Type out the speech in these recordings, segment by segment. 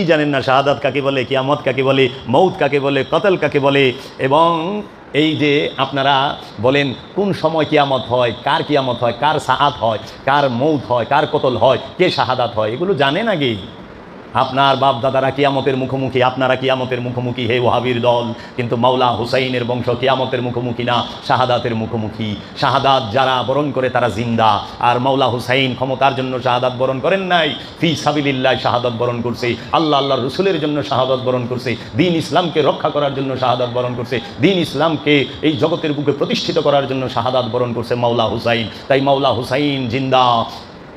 কি জানেন না, শাহাদাত কাকে বলে, কিয়ামত কাকে বলে মৌত কাকে বলে, কতল কাকে বলে? এবং এই যে আপনারা বলেন, কোন সময় কিয়ামত হয়, কার কিয়ামত হয়, কার সাহাত হয়, কার মৌত হয়, কার কতল হয়, কে শাহাদাত হয়, এগুলো জানেন আগে আপনার বাপ দাদারা কিয়ামতের মুখোমুখি, আপনারা কিয়ামতের মুখোমুখি, হে ওহাবির দল। কিন্তু মাওলা হুসাইনের বংশ কিয়ামতের মুখোমুখি না, শাহাদাতের মুখোমুখি। শাহাদাত যারা বরণ করে তারা জিন্দা। আর মাওলা হুসাইন ক্ষমতার জন্য শাহাদাত বরণ করেন নাই। ফি সাবিলিল্লাহ শাহাদাত বরণ করছে। আল্লাহ আল্লাহ রসুলের জন্য শাহাদাত বরণ করছে। দিন ইসলামকে রক্ষা করার জন্য শাহাদাত বরণ করছে। দিন ইসলামকে এই জগতের বুকে প্রতিষ্ঠিত করার জন্য শাহাদাত বরণ করছে মাওলা হুসাইন। তাই মাওলা হুসাইন জিন্দা।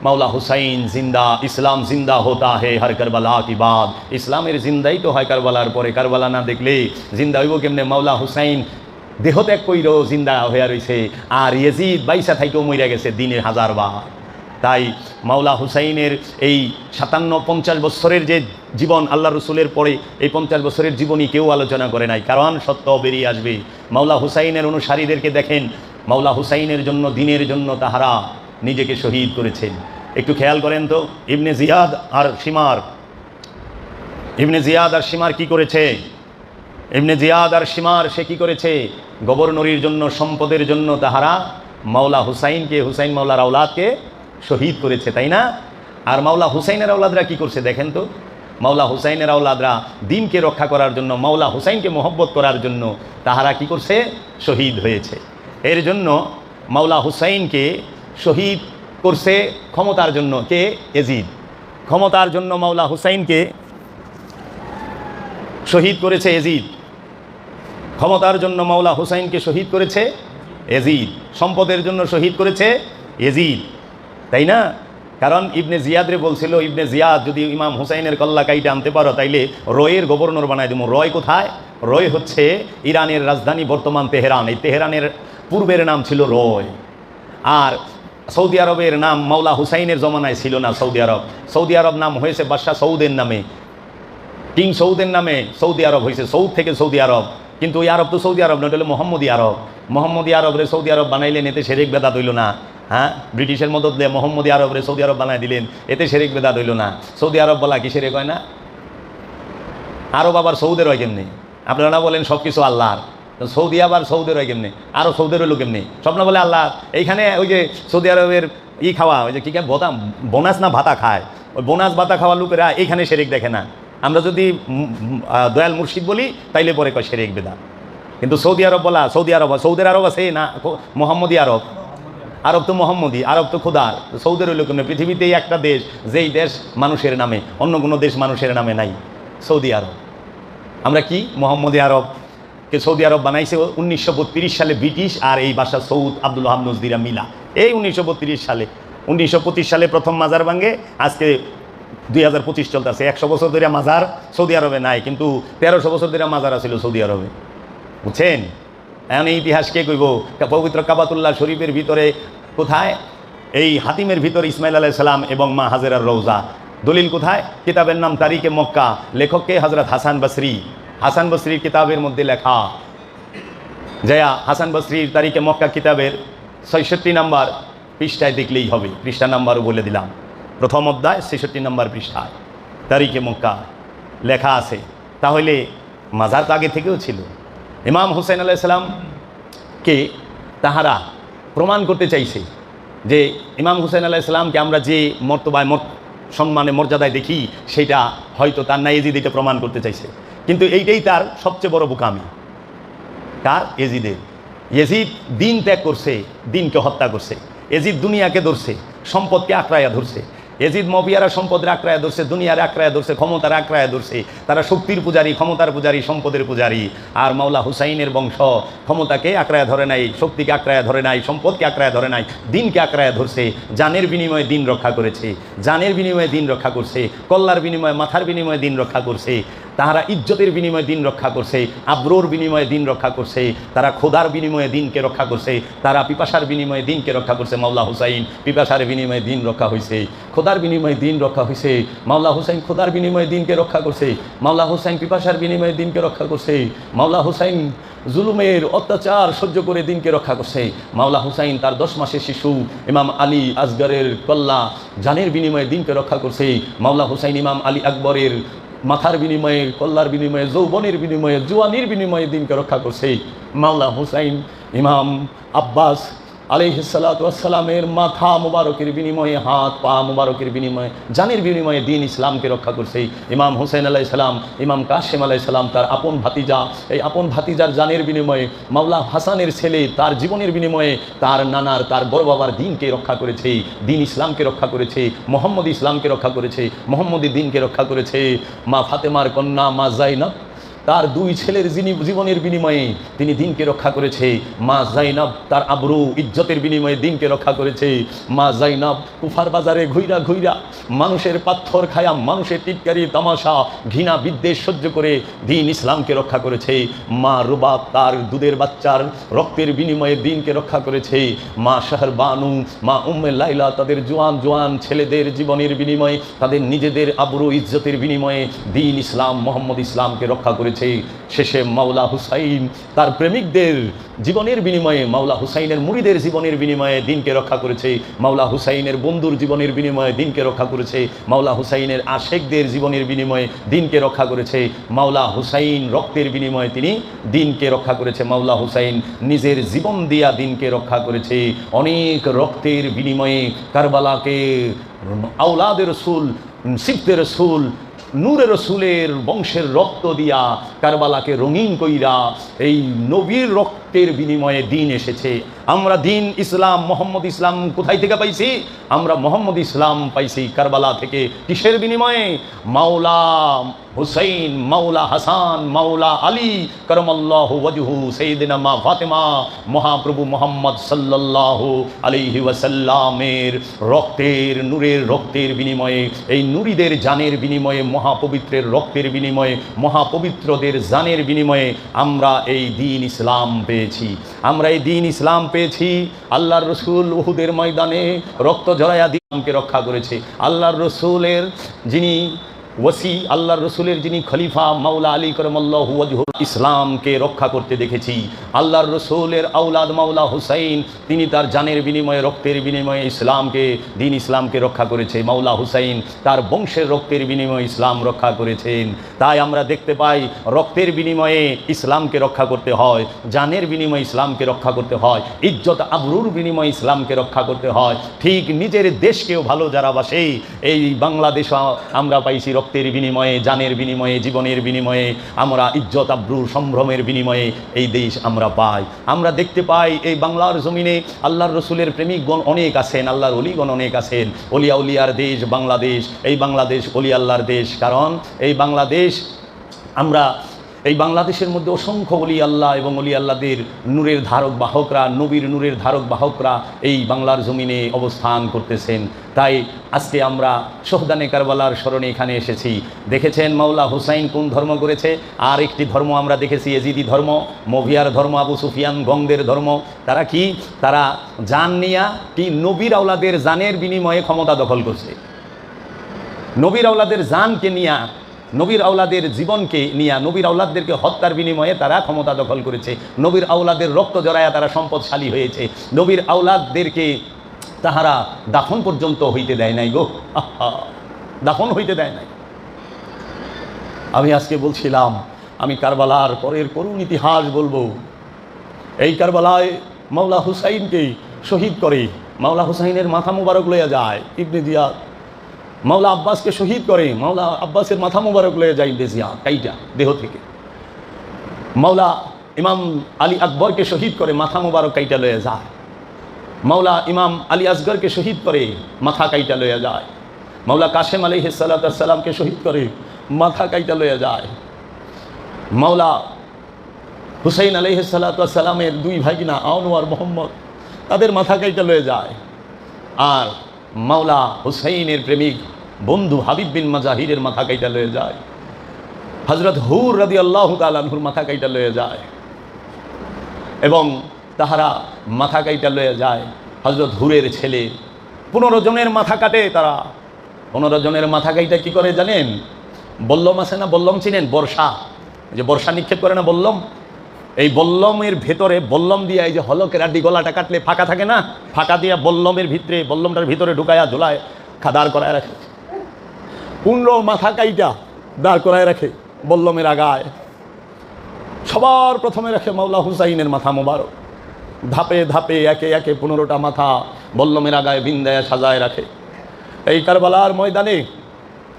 মাওলা হুসাইন জিন্দা, ইসলাম জিন্দা হতা হে হর কারবালা কি বাদ। ইসলামের জিন্দাই তো হয় কারবালার পরে, কারবালা না দেখলে জিন্দা হইব কেমনে? মাওলা হুসাইন দেহ ত্যাগ কইরও জিন্দা হইয়া রইছে, আর ইয়েজিদ বাইসা থাইকেও মইরা গেছে দিনে হাজার বার। তাই মাওলা হুসাইনের এই সাতান্ন, পঞ্চাশ বছরের যে জীবন আল্লাহ রসুলের পরে, এই পঞ্চাশ বছরের জীবনী কেউ আলোচনা করে নাই। কারণ সত্য বেরিয়ে আসবে। মাওলা হুসাইনের অনুসারীদেরকে দেখেন, মাওলা হুসাইনের জন্য, দিনের জন্য তাহারা নিজেকে শহীদ করেছেন। একটু খেয়াল করেন তো, ইবনে জিয়াদ আর সীমার ইবনে জিয়াদ আর সীমার কি করেছে? ইবনে জিয়াদ আর সীমার সে কি করেছে? গভর্নরির জন্য, সম্পদের জন্য তাহারা মাওলা হুসাইনকে, হুসাইন মাওলার আওলাদকে শহীদ করেছে, তাই না? আর মাওলা হুসাইনের আওলাদরা কি করছে দেখেন তো? মাওলা হুসাইনের আওলাদরা দিনকে রক্ষা করার জন্য, মাওলা হুসাইনকে মহব্বত করার জন্য তাহারা কি করছে? শহীদ হয়েছে। এর জন্য মাওলা হুসাইনকে শহীদ করছে ক্ষমতার জন্য কে? এজিদ। ক্ষমতার জন্য মাওলা হুসাইনকে শহীদ করেছে এজিদ। ক্ষমতার জন্য মাওলা হুসাইনকে শহীদ করেছে এজিদ। সম্পদের জন্য শহীদ করেছে এজিদ। তাই না? কারণ ইবনে জিয়াদরে বলছিল, ইবনে জিয়াদ, যদি ইমাম হুসাইনের কল্লা কাইটা আনতে পারো, তাইলে রয়ের গভর্নর বানায় দেবো। রয় কোথায়? রয় হচ্ছে ইরানের রাজধানী বর্তমান তেহরান। এই তেহরানের পূর্বের নাম ছিল রয়। আর সৌদি আরবের নাম মাওলা হুসাইনের জমানায় ছিল না সৌদি আরব। সৌদি আরব নাম হয়েছে বাদশাহ সৌদের নামে। কিং সৌদের নামে সৌদি আরব হয়েছে, সৌদ থেকে সৌদি আরব। কিন্তু ওই আরব তো সৌদি আরব নয় মোহাম্মদী আরব। মোহাম্মদী আরবরে সৌদি আরব বানাইলেন, এতে শেরেক বেদাত হইল না। হ্যাঁ? ব্রিটিশের মদত দিয়ে মোহাম্মদী আরবরে সৌদি আরব বানাই দিলেন, এতে শেরেক বেদাত হইল না। সৌদি আরব বলা কি শেরেক হয় না? আরব আবার সৌদের হয় কেমনি? আপনারা বলেন সব কিছু আল্লাহর। সৌদি আবার সৌদের হয় কেমনি? আরও সৌদের হইল কেমনি? স্বপ্ন বলে আল্লাহ, এইখানে ওই যে সৌদি আরবের ই খাওয়া, ওই যে কী কে বোতা বোনাস না ভাতা খায়? ওই বোনাস ভাতা খাওয়া লোকেরা এইখানে শেরেক দেখে না। আমরা যদি দয়াল মুর্শিদ বলি, তাইলে পরে কয় শেরেক বেদা। কিন্তু সৌদি আরব বলা, সৌদি আরব, সৌদের আরব আছে না মোহাম্মদী আরব? আরব তো মোহাম্মদী, আরব তো খুদার সৌদের হইল কেন পৃথিবীতেই একটা দেশ, যেই দেশ মানুষের নামে, অন্য কোনো দেশ মানুষের নামে নাই, সৌদি আরব। আমরা কি? মোহাম্মদী আরব। কে সৌদি আরব বানাইছে উনিশশো বত্রিশ সালে ব্রিটিশ আর এই বাসা সৌদ আব্দুল হাম নজদিরা মিলা। এই উনিশশো বত্রিশ সালে, উনিশশো সালে প্রথম মাজার ভাঙ্গে আজকে দুই হাজার পঁচিশ চলতেছে। একশো বছর ধরে মাজার সৌদি আরবে নাই, কিন্তু তেরোশো বছর ধরে মাজার আছিল সৌদি আরবে। বুঝছেন? এমন ইতিহাস কে কইব? পবিত্র কাবাতুল্লাহ শরীফের ভিতরে কোথায়? এই হাতিমের ভিতরে ইসমাইল আলাহ সালাম এবং মা হাজেরার রৌজা দলিল কোথায়? কিতাবের নাম তারিকে মক্কা। লেখককে হজরত হাসান বসরি। হাসান বসরির কিতাবের মধ্যে লেখা। জয়া, হাসান বসরির তারিখে মক্কা কিতাবের ছয়ষট্টি নাম্বার পৃষ্ঠায় দেখলেই হবে। পৃষ্ঠা নাম্বারও বলে দিলাম। প্রথম অধ্যায়, ছেষট্টি নাম্বার পৃষ্ঠায়। তারিখে মক্কা লেখা আছে। তাহলে মাজার তো আগে থেকেও ছিল। ইমাম হুসাইন আলাইসালাম কে? তাহারা প্রমাণ করতে চাইছে যে ইমাম হুসেন আলাহ ইসলামকে আমরা যে মর্তবায় মর সম্মানে মর্যাদায় দেখি, সেটা হয়তো তার না এজিদ এটা প্রমাণ করতে চাইছে। কিন্তু এইটাই তার সবচেয়ে বড় বোকামি। কার এজিদের। এজিদ দিন ত্যাগ করছে, দিনকে হত্যা করছে। এজিদ দুনিয়াকে ধরছে, সম্পদকে আঁকড়াইয়া ধরছে। এজিদ মবিয়ারা সম্পদের আঁকড়ায় ধরছে, দুনিয়ার আঁকড়ায় ধরছে, ক্ষমতার আঁকড়ায় ধরছে। তারা শক্তির পূজারী, ক্ষমতার পূজারী, সম্পদের পূজারী। আর মাওলা হুসাইনের বংশ ক্ষমতাকে আঁকড়ায় ধরে নাই, শক্তিকে আঁকড়ায় ধরে নাই, সম্পদকে আঁকড়ায় ধরে নাই, দিনকে আঁকড়ায় ধরছে, জানের বিনিময়ে দিন রক্ষা করেছে। জানের বিনিময়ে দিন রক্ষা করছে, কল্লার বিনিময়ে, মাথার বিনিময়ে দিন রক্ষা করছে। তাহারা ইজ্জতের বিনিময়ে দিন রক্ষা করছে, আব্রোর বিনিময়ে দিন রক্ষা করছে, তারা খোদার বিনিময়ে দিনকে রক্ষা করছে, তারা পিপাসার বিনিময়ে দিনকে রক্ষা করছে মাওলা হুসাইন পিপাসার বিনিময়ে দিন রক্ষা হয়েছে খোদার বিনিময়ে দিন রক্ষা হয়েছে মাওলা হুসাইন খোদার বিনিময়ে দিনকে রক্ষা করছে মাওলা হুসাইন পিপাসার বিনিময়ে দিনকে রক্ষা করছে মাওলা হুসাইন জুলুমের অত্যাচার সহ্য করে দিনকে রক্ষা করছে মাওলা হুসাইন তার দশ মাসের শিশু, ইমাম আলী আসগরের কল্লা, জানের বিনিময়ে দিনকে রক্ষা করছে মাওলা হুসাইন ইমাম আলী আকবরের মাথার বিনিময়ে, কল্লার বিনিময়ে, যৌবনের বিনিময়ে, জুয়ানির বিনিময়ে দিনকে রক্ষা করছে মাওলা হুসাইন, ইমাম আব্বাস আলিহিসাল্লামের মাথা মুবারকের বিনিময়ে, হাত, পা মুবারকের বিনিময়ে, জানের বিনিময়ে দিন ইসলামকে রক্ষা করছে ইমাম হুসেন আলাই সালাম, ইমাম কাশেম আলাই সালাম, তার আপন ভাতিজা। এই আপন ভাতিজার জানের বিনিময়ে, মাওলা হাসানের ছেলে তার জীবনের বিনিময়ে তার নানার, তার বড় বাবার দিনকে রক্ষা করেছে, দিন ইসলামকে রক্ষা করেছে, মোহাম্মদ ইসলামকে রক্ষা করেছে, মোহাম্মদী দিনকে রক্ষা করেছে। মা ফাতেমার কন্যা, মা জাইনব তার দুই ছেলের যিনি জীবনের বিনিময়ে তিনি দিনকে রক্ষা করেছে। মা জাইনাব তার আবরু ইজ্জতের বিনিময়ে দিনকে রক্ষা করেছে। মা জাইনাব কুফার বাজারে ঘুইরা ঘুইরা মানুষের পাথর খায়া মানুষের টিটকারি তামাশা ঘৃণা বিদ্বেষ সহ্য করে দিন ইসলামকে রক্ষা করেছে। মা রুবাব তার দুধের বাচ্চার রক্তের বিনিময়ে দিনকে রক্ষা করেছে। মা শাহর বানু, মা উম্মে লাইলা তাদের জোয়ান জোয়ান ছেলেদের জীবনের বিনিময়ে, তাদের নিজেদের আবরু ইজ্জতের বিনিময়ে দিন ইসলাম, মোহাম্মদ ইসলামকে রক্ষা করেছে শেষে মাওলা হুসাইন। তার প্রেমিকদের জীবনের বিনিময়ে, মাওলা হুসাইনের মুড়িদের জীবনের বিনিময়ে দিনকে রক্ষা করেছে। মাওলা হুসাইনের বন্ধুর জীবনের বিনিময়ে দিনকে রক্ষা করেছে। মাওলা হুসাইনের আশেকদের জীবনের বিনিময়ে দিনকে রক্ষা করেছে। মাওলা হুসাইন রক্তের বিনিময়ে তিনি দিনকে রক্ষা করেছে। মাওলা হুসাইন নিজের জীবন দিয়া দিনকে রক্ষা করেছে। অনেক রক্তের বিনিময়ে কারবালাকে আউলাদের রসুল, সিফদের রসুল নূরের রসুলের বংশের রক্ত দিয়া কারবালাকে রঙিন কইরা এই নবীর রক্তের বিনিময়ে দিন এসেছে। আমরা দিন ইসলাম, মোহাম্মদ ইসলাম কোথায় থেকে পাইছি? আমরা মোহাম্মদ ইসলাম পাইছি কারবালা থেকে। কিসের বিনিময়ে? মাওলা হুসাইন, মাওলা হাসান, মাওলা আলী, করমল্লাহ ওয়াজহু সৈদিনা মা ফাতেমা, মহাপ্রভু মোহাম্মদ সাল্লাল্লাহু আলাইহি ওয়াসাল্লামের রক্তের নূরের রক্তের বিনিময়ে, এই নুরিদের জানের বিনিময়ে, মহাপবিত্রের রক্তের বিনিময়ে, মহাপবিত্রদের জানের বিনিময়ে আমরা এই দিন ইসলাম পেয়েছি। আমরা এই দিন ইসলাম পেয়েছি। আল্লাহর রসুল উহুদের ময়দানে রক্ত জড়াইয়া দিনকে রক্ষা করেছে। আল্লাহর রসুলের যিনি ওসি আল্লাহর রসুলের যিনি খলিফা মাওলা আলী করমল্লাহ ইসলামকে রক্ষা করতে দেখেছি। আল্লাহর রসুলের আউলাদ মাওলা হুসাইন, তিনি তার জানের বিনিময়ে, রক্তের বিনিময়ে ইসলামকে, দিন ইসলামকে রক্ষা করেছে। মাওলা হুসাইন তার বংশের রক্তের বিনিময়ে ইসলাম রক্ষা করেছেন। তাই আমরা দেখতে পাই, রক্তের বিনিময়ে ইসলামকে রক্ষা করতে হয়, জানের বিনিময়ে ইসলামকে রক্ষা করতে হয়, ইজ্জত আবরুর বিনিময়ে ইসলামকে রক্ষা করতে হয়। ঠিক নিজের দেশকেও ভালো যারা বাসে, এই বাংলাদেশ আমরা পাইছি রক্তের বিনিময়ে, জানের বিনিময়ে, জীবনের বিনিময়ে, আমরা ইজ্জত, আব্রু, সম্ভ্রমের বিনিময়ে এই দেশ আমরা পাই। আমরা দেখতে পাই এই বাংলার জমিনে আল্লাহর রসুলের প্রেমিকগণ অনেক আছেন, আল্লাহর অলিগণ অনেক আছেন। অলিয়া উলিয়ার দেশ বাংলাদেশ, এই বাংলাদেশ অলি আল্লাহর দেশ। কারণ এই বাংলাদেশ আমরা এই বাংলাদেশের মধ্যে অসংখ্য অলি আল্লাহ এবং অলি আল্লাদের নূরের ধারক বাহকরা, নবীর নূরের ধারক বাহকরা এই বাংলার জমিনে অবস্থান করতেছেন। তাই আজকে আমরা সোহদানে কারবালার স্মরণে এখানে এসেছি। দেখেছেন মাওলা হুসাইন কোন ধর্ম করেছে? আর একটি ধর্ম আমরা দেখেছি, এজিদি ধর্ম মভিয়ার ধর্ম, আবু সুফিয়ান গঙ্গদের ধর্ম। তারা কি? তারা জান নিয়া কি নবীর আওলাদের জানের বিনিময়ে ক্ষমতা দখল করছে? নবীর আওলাদের জানকে নিয়া নবীর আওলাদের জীবনকে নিয়ে, নবীর আওলাদদেরকে হত্যার বিনিময়ে তারা ক্ষমতা দখল করেছে। নবীর আওলাদের রক্ত জড়ায়া তারা সম্পদশালী হয়েছে। নবীর আওলাদদেরকে তাহারা দাফন পর্যন্ত হইতে দেয় নাই গো। দাফন হইতে দেয় নাই। আমি আজকে বলছিলাম, আমি কারবালার পরের করুণ ইতিহাস বলব। এই কারবালায় মাওলা হুসাইনকে শহীদ করে। মাওলা হুসাইনের মাথা মুবারক লইয়া যায়। ইবনে জিয়াদ মাওলা আব্বাসকে শহীদ করে, মাওলা আব্বাসের মাথা মুবারক লয়ে যায় ইবনে জিয়াদ কাইটা, দেহ থেকে। মাওলা ইমাম আলী আকবরকে শহীদ করে, মাথা মুবারক কাইটা লয়ে যায়। মাওলা ইমাম আলী আসগরকে শহীদ করে, মাথা কাইটা লয়ে যায়। মাওলা কাশেম আলী সালাতামকে শহীদ করে, মাথা কাইটা লয়ে যায়। মাওলা হুসাইন আলহ সালাতামের দুই ভাগিনা আউনওয়ার মোহাম্মদ, তাদের মাথা কাইটা লয়ে যায়। আর মাওলা হুসাইনের প্রেমিক বন্ধু হাবিব বিন মাজাহিরের মাথা কাইটা লয়ে যায়। হজরত হুর রাদি আল্লাহ তালহুর মাথা কাইটা লয়ে যায়। এবং তাহারা মাথা কাইটা লয়ে যায়। হজরত হুরের ছেলে পনেরো জনের মাথা কাটে তারা। পনেরো জনের মাথা কাইটা কি করে জানেন? বল্লম আছে না বল্লম চিনেন? বর্ষা। যে বর্ষা নিক্ষেপ করে না বল্লম? এই বল্লমের ভেতরে বল্লম দিয়ে এই যে হলকের আড্ডি গলাটা কাটলে ফাঁকা থাকে না? ফাঁকা দিয়া বল্লমের ভিতরে, বল্লমটার ভিতরে ঢুকায়া ঝোলায়, খাদার করায় রাখে। পনেরো মাথা কাইটা দাঁড় করায় রাখে বল্লমের আগায়। সবার প্রথমে রাখে মাওলা হুসাইনের মাথা মোবারক। ধাপে ধাপে, একে একে পনেরোটা মাথা বল্লমের আগায় বিন্দায় সাজায় রাখে। এই কারবালার ময়দানে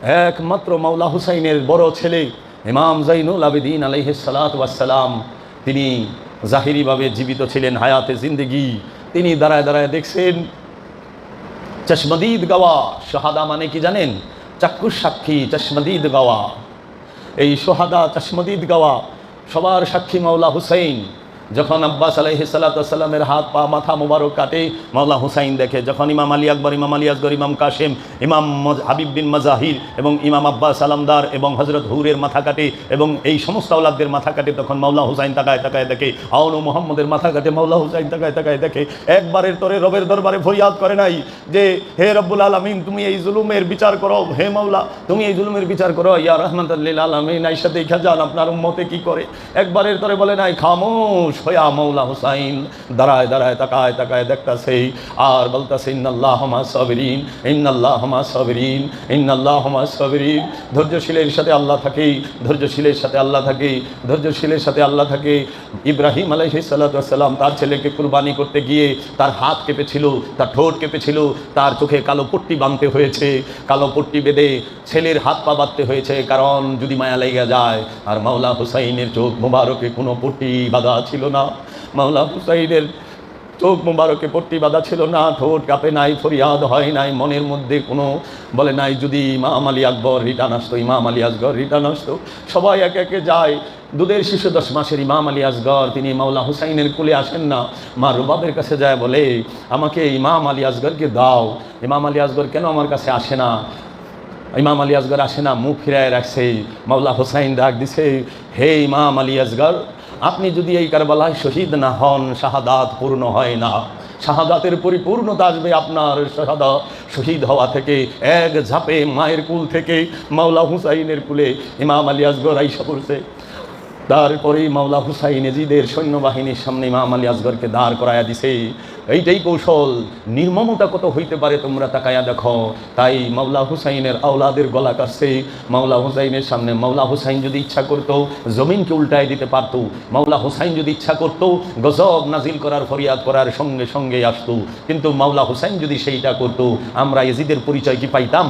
একমাত্র মাওলা হুসাইনের বড় ছেলে ইমাম জাইনুল আবেদিন আলহিসালাত ওয়াসালাম তিনি জাহিরিভাবে জীবিত ছিলেন হায়াতে জিন্দিগি। তিনি দাঁড়ায় দাঁড়ায় দেখছেন, চশমদিদ গাওয়া সোহাদা মানে কি জানেন? চাক্ষুষ সাক্ষী চশমদিদ গাওয়া। এই সোহাদা চশমদিদ গাওয়া সবার সাক্ষী মাওলা হুসাইন। যখন আব্বাস আলাইহি সাল্লামের হাত পা, মাথা মোবারক কাটে, মাওলা হুসাইন দেখে, যখন ইমাম আলী আকবর, ইমাম আলী আসগর, ইমাম কাশেম, ইমাম হাবিব বিন মাজাহির এবং ইমাম আব্বাস আলামদার এবং হজরত হুরের মাথা কাটে এবং এই সমস্ত আউলাদদের মাথা কাটে, তখন মাওলা হুসাইন তাকায় তাকায় দেখে আউন মোহাম্মদের মাথা কাটে, মাওলা হুসাইন তাকায় তাকায় দেখে, একবারের তরে রবের দরবারে ফরিয়াদ করে নাই যে, হে রব্বুল আলমিন, তুমি এই জুলুমের বিচার করো, হে মাওলা, তুমি এই জুলুমের বিচার করো, ইয়া রহমতুল্লিল আলমিন আইসা দেখা যান আপনার উম্মতে কি করে? একবারের তরে বলে নাই, খামোশ হইয়া মৌলা হুসাইন, দাঁড়ায় দাঁড়ায়, তাকায় তাকায় দেখতাছে, আর বলতাছে ইন্নাল্লাহ হমা সবরিন ইন্নাল্লাহ হমা সবরিন ইন্নাল্লাহ হমা সবরিন। ধৈর্যশীলের সাথে আল্লাহ থাকে, ধৈর্যশীলের সাথে আল্লাহ থাকে, ধৈর্যশীলের সাথে আল্লাহ থাকে। ইব্রাহিম আলাইহি সাল্লাম তার ছেলেকে কুরবানি করতে গিয়ে তার হাত কেঁপেছিল, তার ঠোঁট কেঁপেছিল, তার চোখে কালো পট্টি বাঁধতে হয়েছে। কালো পট্টি বেঁধে ছেলের হাত পা বাঁধতে হয়েছে, কারণ যদি মায়া লেগে যায়, আর মাওলা হুসাইনের চোখ মোবারকে কোনো পট্টি বাঁধা ছিল না। মাওলা হুসাইনের চোখ মোবারকে পট্টি বাঁধা ছিল না, ঠোঁট কাঁপে নাই, ফরিয়াদ হয় নাই, মনের মধ্যে কোনো বলে নাই, যদি ইমাম আলী আকবর রিটার্ন আসতো, ইমাম আলী আসগর রিটার্ন আসতো, সবাই একে একে যায়। দুধের শিশু দশ মাসের ইমাম আলী আসগর, তিনি মাওলা হুসাইনের কুলে আসেন না, মা রুবাবের কাছে যায়, বলে, আমাকে ইমাম আলী আসগরকে দাও। ইমাম আলী আসগর, কেন আমার কাছে আসে না? ইমাম আলী আসগর আসে না, মুখ ফিরায় রাখছে। মাওলা হোসাইন ডাক দিছে, হে ইমাম আলী আসগর আপনি যদি এই কারবালায় শহীদ না হন, শাহাদাত পূর্ণ হয় না। শাহাদাতের পরিপূর্ণতা আসবে আপনার শাহাদা শহীদ হওয়া থেকে। এক ঝাপে মায়ের কুল থেকে মাওলা হুসাইনের কুলে ইমাম আলী আসগর আইসা পড়ছে। তারপরেই মাওলা হুসাইন এজিদের সৈন্যবাহিনীর সামনে ইমাম আলী আসগরকে দাঁড় করায়া দিছে। এইটাই কৌশল, নির্মমতা কত হইতে পারে তোমরা তাকায়া দেখো। তাই মাওলা হুসাইনের আওলাদের গলা কাটছে। মাওলা হুসাইনের সামনে মাওলা হুসাইন যদি ইচ্ছা করতো, জমিনকে উল্টায় দিতে পারতো। মাওলা হুসাইন যদি ইচ্ছা করতো, গজব নাজিল করার, ফরিয়াদ করার সঙ্গে সঙ্গে আসতো। কিন্তু মাওলা হুসাইন যদি সেইটা করতো, আমরা এজিদের পরিচয় কি পাইতাম?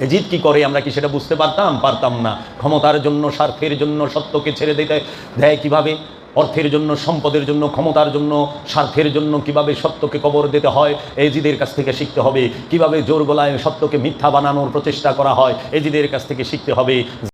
এজিদ কি করে? আমরা কি সেটা বুঝতে পারতাম? পারতাম না। ক্ষমতার জন্য, স্বার্থের জন্য, সত্যকে ছেড়ে দিতে দেয় কীভাবে? অর্থের জন্য, সম্পদের জন্য, ক্ষমতার জন্য, স্বার্থের জন্য কীভাবে সত্যকে কবর দিতে হয়? এজিদের কাছ থেকে শিখতে হবে কীভাবে জোর গলায় সত্যকে মিথ্যা বানানোর প্রচেষ্টা করা হয়? এজিদের কাছ থেকে শিখতে হবে